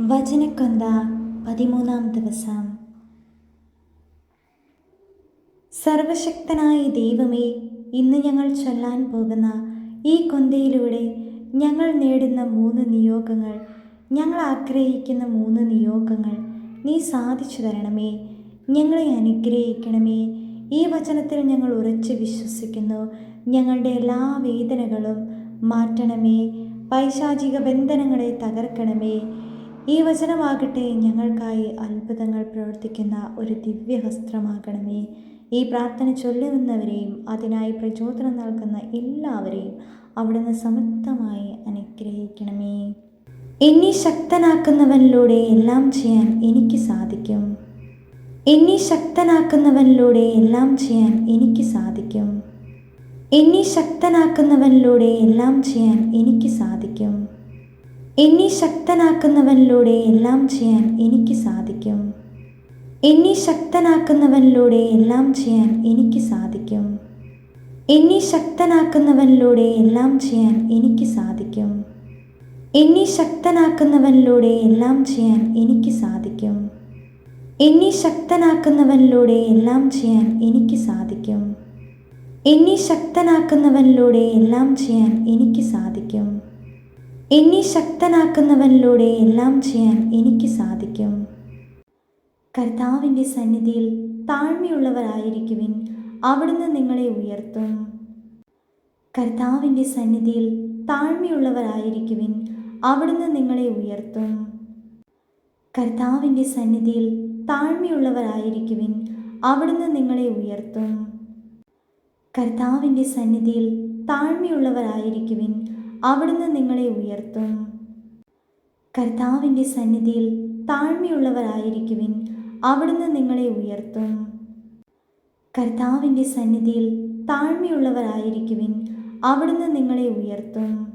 വചനക്കൊന്ത പതിമൂന്നാം ദിവസം. സർവശക്തനായ ദൈവമേ ഇന്ന് ഞങ്ങൾ ചൊല്ലാൻ പോകുന്ന ഈ കൊന്തയിലൂടെ ഞങ്ങൾ നേടുന്ന മൂന്ന് നിയോഗങ്ങൾ ഞങ്ങൾ ആഗ്രഹിക്കുന്ന മൂന്ന് നിയോഗങ്ങൾ നീ സാധിച്ചു തരണമേ. ഞങ്ങളെ അനുഗ്രഹിക്കണമേ. ഈ വചനത്തിൽ ഞങ്ങൾ ഉറച്ച് വിശ്വസിക്കുന്നു. ഞങ്ങളുടെ എല്ലാ വേദനകളും മാറ്റണമേ. പൈശാചിക ബന്ധനങ്ങളെ തകർക്കണമേ. ഈ വചനമാകട്ടെ ഞങ്ങൾക്കായി അത്ഭുതങ്ങൾ പ്രവർത്തിക്കുന്ന ഒരു ദിവ്യഹസ്ത്രമാകണമേ ഈ പ്രാർത്ഥന ചൊല്ലുന്നവരെയും അതിനായി പ്രചോദനം നൽകുന്ന എല്ലാവരെയും അവിടുന്ന് സമർത്ഥമായി അനുഗ്രഹിക്കണമേ. എന്നെ ശക്തനാക്കുന്നവനിലൂടെ എല്ലാം ചെയ്യാൻ എനിക്ക് സാധിക്കും. എന്നെ ശക്തനാക്കുന്നവനിലൂടെ എല്ലാം ചെയ്യാൻ എനിക്ക് സാധിക്കും. എന്നെ ശക്തനാക്കുന്നവനിലൂടെ എല്ലാം ചെയ്യാൻ എനിക്ക് സാധിക്കും. എന്നെ ശക്തനാക്കുന്നവനിലൂടെ എല്ലാം ചെയ്യാൻ എനിക്ക് സാധിക്കും. എന്നെ ശക്തനാക്കുന്നവനിലൂടെ എല്ലാം ചെയ്യാൻ എനിക്ക് സാധിക്കും. എന്നെ ശക്തനാക്കുന്നവനിലൂടെ എല്ലാം ചെയ്യാൻ എനിക്ക് സാധിക്കും. എന്നെ ശക്തനാക്കുന്നവനിലൂടെ എല്ലാം ചെയ്യാൻ എനിക്ക് സാധിക്കും. എന്നെ ശക്തനാക്കുന്നവനിലൂടെ എല്ലാം ചെയ്യാൻ എനിക്ക് സാധിക്കും. എന്നെ ശക്തനാക്കുന്നവനിലൂടെ എല്ലാം ചെയ്യാൻ എനിക്ക് സാധിക്കും. എന്നെ ശക്തനാക്കുന്നവനിലൂടെ എല്ലാം ചെയ്യാൻ എനിക്ക് സാധിക്കും. കർത്താവിന്റെ സന്നിധിയിൽ താഴ്മയുള്ളവരായിരിക്കുവിൻ അവിടുന്ന് നിങ്ങളെ ഉയർത്തും. കർത്താവിന്റെ സന്നിധിയിൽ താഴ്മയുള്ളവരായിരിക്കുവിൻ അവിടുന്ന് നിങ്ങളെ ഉയർത്തും. കർത്താവിന്റെ സന്നിധിയിൽ താഴ്മയുള്ളവരായിരിക്കുവിൻ അവിടുന്ന് നിങ്ങളെ ഉയർത്തും. കർത്താവിന്റെ സന്നിധിയിൽ താഴ്മയുള്ളവരായിരിക്കുവിൻ അവിടുന്ന് നിങ്ങളെ ഉയർത്തും. കർത്താവിന്റെ സന്നിധിയിൽ താഴ്മയുള്ളവരായിരിക്കുവിൻ അവിടുന്ന് നിങ്ങളെ ഉയർത്തും. കർത്താവിന്റെ സന്നിധിയിൽ താഴ്മയുള്ളവരായിരിക്കുവിൻ അവിടുന്ന് നിങ്ങളെ ഉയർത്തും.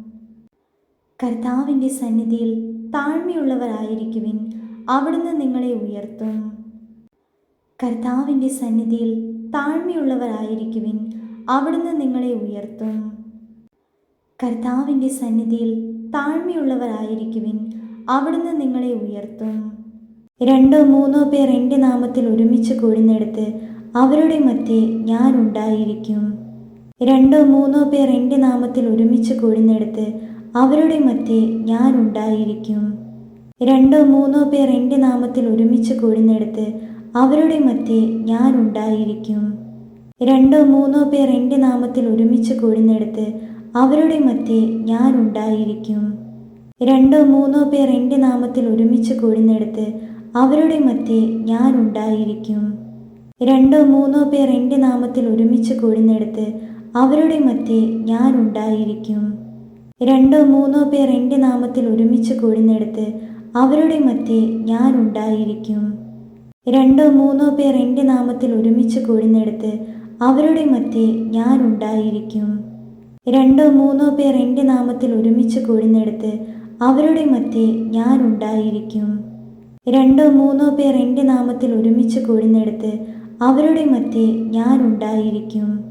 കർത്താവിന്റെ സന്നിധിയിൽ താഴ്മയുള്ളവരായിരിക്കുവിൻ അവിടുന്ന് നിങ്ങളെ ഉയർത്തും. കർത്താവിന്റെ സന്നിധിയിൽ താഴ്മയുള്ളവരായിരിക്കുവിൻ അവിടുന്ന് നിങ്ങളെ ഉയർത്തും. കർത്താവിന്റെ സന്നിധിയിൽ താഴ്മയുള്ളവരായിരിക്കുവിൻ. അവിടുന്ന് നിങ്ങളെ ഉയർത്തും. രണ്ടോ മൂന്നോ പേർ എന്റെ നാമത്തിൽ ഒരുമിച്ച് കൂടുന്നിടത്ത് അവരുടെ മധ്യേ ഞാൻ ഉണ്ടായിരിക്കും. രണ്ടോ മൂന്നോ പേർ എന്റെ നാമത്തിൽ ഒരുമിച്ച് കൂടുന്നിടത്ത് അവരുടെ മധ്യേ ഞാൻ ഉണ്ടായിരിക്കും. രണ്ടോ മൂന്നോ പേർ എന്റെ നാമത്തിൽ ഒരുമിച്ച് കൂടുന്നിടത്ത് അവരുടെ മധ്യേ ഞാൻ ഉണ്ടായിരിക്കും. രണ്ടോ മൂന്നോ പേർ എന്റെ നാമത്തിൽ ഒരുമിച്ച് കൂടുന്നിടത്ത് അവരുടെ മധ്യേ ഞാൻ ഉണ്ടായിരിക്കും. രണ്ടോ മൂന്നോ പേർ എന്റെ നാമത്തിൽ ഒരുമിച്ച് കൂടുന്നിടത്ത് അവരുടെ മധ്യേ ഞാൻ ഉണ്ടായിരിക്കും. രണ്ടോ മൂന്നോ പേർ എന്റെ നാമത്തിൽ ഒരുമിച്ച് കൂടുന്നിടത്ത് അവരുടെ മധ്യേ ഞാൻ ഉണ്ടായിരിക്കും. രണ്ടോ മൂന്നോ പേർ എന്റെ നാമത്തിൽ ഒരുമിച്ച് കൂടുന്നിടത്ത് അവരുടെ മധ്യേ ഞാൻ ഉണ്ടായിരിക്കും. രണ്ടോ മൂന്നോ പേർ എന്റെ നാമത്തിൽ ഒരുമിച്ച് കൂടുന്നിടത്ത് അവരുടെ മധ്യേ ഞാൻ ഉണ്ടായിരിക്കും. രണ്ടോ മൂന്നോ പേർ എന്റെ നാമത്തിൽ ഒരുമിച്ച് കൂടുന്നിടത്ത് അവരുടെ മധ്യേ ഞാൻ ഉണ്ടായിരിക്കും. രണ്ടോ മൂന്നോ പേർ എന്റെ നാമത്തിൽ ഒരുമിച്ച് കൂടുന്നിടത്ത് അവരുടെ മധ്യേ ഞാൻ ഉണ്ടായിരിക്കും.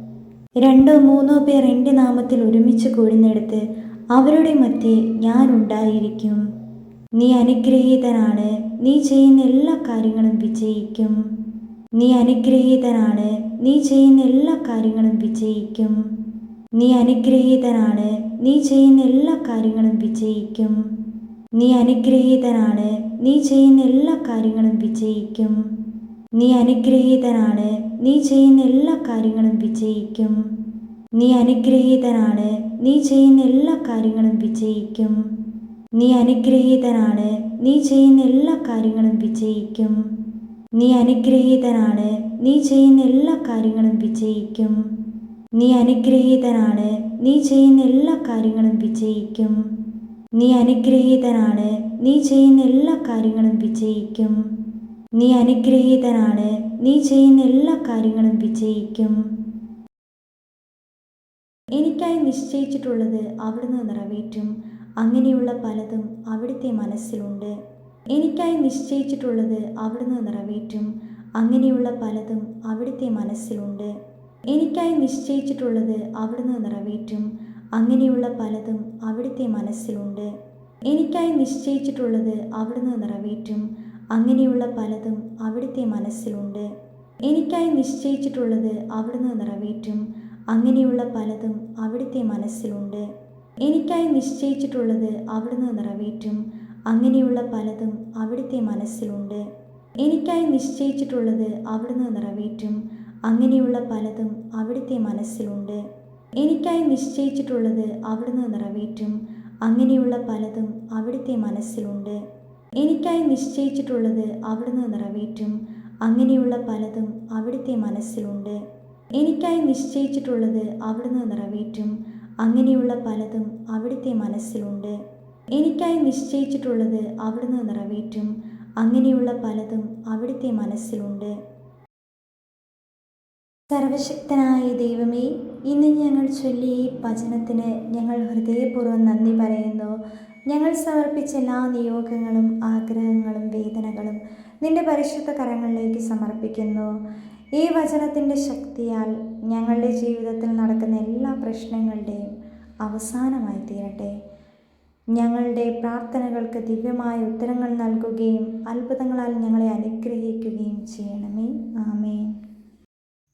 രണ്ടോ മൂന്നോ പേർ എന്റെ നാമത്തിൽ ഒരുമിച്ച് കൂടുന്നിടത്ത് അവരുടെ മധ്യേ ഞാൻ ഉണ്ടായിരിക്കും. നീ അനുഗ്രഹീതനാണ്. നീ ചെയ്യുന്ന എല്ലാ കാര്യങ്ങളും വിജയിക്കും. നീ അനുഗ്രഹീതനാണ്. നീ ചെയ്യുന്ന എല്ലാ കാര്യങ്ങളും വിജയിക്കും. നീ അനുഗ്രഹീതനാണ്. നീ ചെയ്യുന്ന എല്ലാ കാര്യങ്ങളും വിജയിക്കും. നീ അനുഗ്രഹീതനാണ്. നീ ചെയ്യുന്ന എല്ലാ കാര്യങ്ങളും വിജയിക്കും. നീ അനുഗ്രഹീതനാണ്. നീ ചെയ്യുന്ന എല്ലാ കാര്യങ്ങളും വിജയിക്കും. നീ അനുഗ്രഹീതനാണ്. നീ ചെയ്യുന്ന എല്ലാ കാര്യങ്ങളും വിജയിക്കും. നീ അനുഗ്രഹീതനാണ്. നീ ചെയ്യുന്ന എല്ലാ കാര്യങ്ങളും വിജയിക്കും. നീ അനുഗ്രഹീതനാണ്. നീ ചെയ്യുന്ന എല്ലാ കാര്യങ്ങളും വിജയിക്കും. നീ അനുഗ്രഹീതനാണ്. നീ ചെയ്യുന്ന എല്ലാ കാര്യങ്ങളും വിജയിക്കും. നീ അനുഗ്രഹീതനാണ്. നീ ചെയ്യുന്ന എല്ലാ കാര്യങ്ങളും വിജയിക്കും. നീ അനുഗ്രഹീതനാണ്. നീ ചെയ്യുന്ന എല്ലാ കാര്യങ്ങളും വിജയിക്കും. എനിക്കായി നിശ്ചയിച്ചിട്ടുള്ളത് അവിടുന്ന് നിറവേറ്റും. അങ്ങനെയുള്ള പലതും അവിടുത്തെ മനസ്സിലുണ്ട്. എനിക്കായി നിശ്ചയിച്ചിട്ടുള്ളത് അവിടുന്ന് നിറവേറ്റും. അങ്ങനെയുള്ള പലതും അവിടുത്തെ മനസ്സിലുണ്ട്. എനിക്കായി നിശ്ചയിച്ചിട്ടുള്ളത് അവിടുന്ന് നിറവേറ്റും. അങ്ങനെയുള്ള പലതും അവിടുത്തെ മനസ്സിലുണ്ട്. എനിക്കായി നിശ്ചയിച്ചിട്ടുള്ളത് അവിടുന്ന് നിറവേറ്റും. അങ്ങനെയുള്ള പലതും അവിടുത്തെ മനസ്സിലുണ്ട്. എനിക്കായി നിശ്ചയിച്ചിട്ടുള്ളത് അവിടുന്ന് നിറവേറ്റും. അങ്ങനെയുള്ള പലതും അവിടുത്തെ മനസ്സിലുണ്ട്. എനിക്കായി നിശ്ചയിച്ചിട്ടുള്ളത് അവിടുന്ന് നിറവേറ്റും. അങ്ങനെയുള്ള പലതും അവിടുത്തെ മനസ്സിലുണ്ട്. എനിക്കായി നിശ്ചയിച്ചിട്ടുള്ളത് അവിടുന്ന് നിറവേറ്റും. അങ്ങനെയുള്ള പലതും അവിടുത്തെ മനസ്സിലുണ്ട്. എനിക്കായി നിശ്ചയിച്ചിട്ടുള്ളത് അവിടുന്ന് നിറവേറ്റും. അങ്ങനെയുള്ള പലതും അവിടുത്തെ മനസ്സിലുണ്ട്. എനിക്കായി നിശ്ചയിച്ചിട്ടുള്ളത് അവിടുന്ന് നിറവേറ്റും. അങ്ങനെയുള്ള പലതും അവിടുത്തെ മനസ്സിലുണ്ട്. എനിക്കായി നിശ്ചയിച്ചിട്ടുള്ളത് അവിടുന്ന് നിറവേറ്റും. അങ്ങനെയുള്ള പലതും അവിടുത്തെ മനസ്സിലുണ്ട്. എനിക്കായി നിശ്ചയിച്ചിട്ടുള്ളത് അവിടുന്ന് നിറവേറ്റും. അങ്ങനെയുള്ള പലതും അവിടുത്തെ മനസ്സിലുണ്ട്. സർവശക്തനായ ദൈവമേ ഇന്ന് ഞങ്ങൾ ചൊല്ലിയ ഈ വചനത്തിന് ഞങ്ങൾ ഹൃദയപൂർവം നന്ദി പറയുന്നു. ഞങ്ങൾ സമർപ്പിച്ച എല്ലാ നിയോഗങ്ങളും ആഗ്രഹങ്ങളും വേദനകളും നിന്റെ പരിശുദ്ധ കരങ്ങളിലേക്ക് സമർപ്പിക്കുന്നു. ഈ വചനത്തിന്റെ ശക്തിയാൽ ഞങ്ങളുടെ ജീവിതത്തിൽ നടക്കുന്ന എല്ലാ പ്രശ്നങ്ങളുടെയും അവസാനമായി തീരട്ടെ. ഞങ്ങളുടെ പ്രാർത്ഥനകൾക്ക് ദിവ്യമായ ഉത്തരങ്ങൾ നൽകുകയും അത്ഭുതങ്ങളാൽ ഞങ്ങളെ അനുഗ്രഹിക്കുകയും ചെയ്യണമേ. ആമേൻ.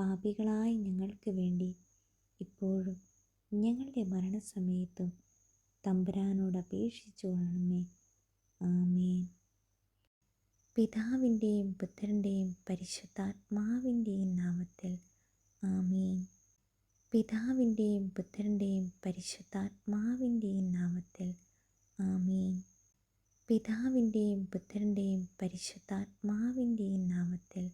പാപികളായ ഞങ്ങൾക്ക് വേണ്ടി ഇപ്പോഴും ഞങ്ങളുടെ മരണസമയത്തും തമ്പുരാനോട് അപേക്ഷിച്ചു കൊള്ളണമേ ആമേൻ. പിതാവിന്റെയും പുത്രന്റെയും പരിശുദ്ധാത്മാവിന്റെയും നാമത്തിൽ ആമേൻ. പിതാവിന്റെയും പുത്രന്റെയും പരിശുദ്ധാത്മാവിന്റെയും നാമത്തിൽ ആമേൻ. പിതാവിന്റെയും പുത്രന്റെയും പരിശുദ്ധാത്മാവിന്റെയും നാമത്തിൽ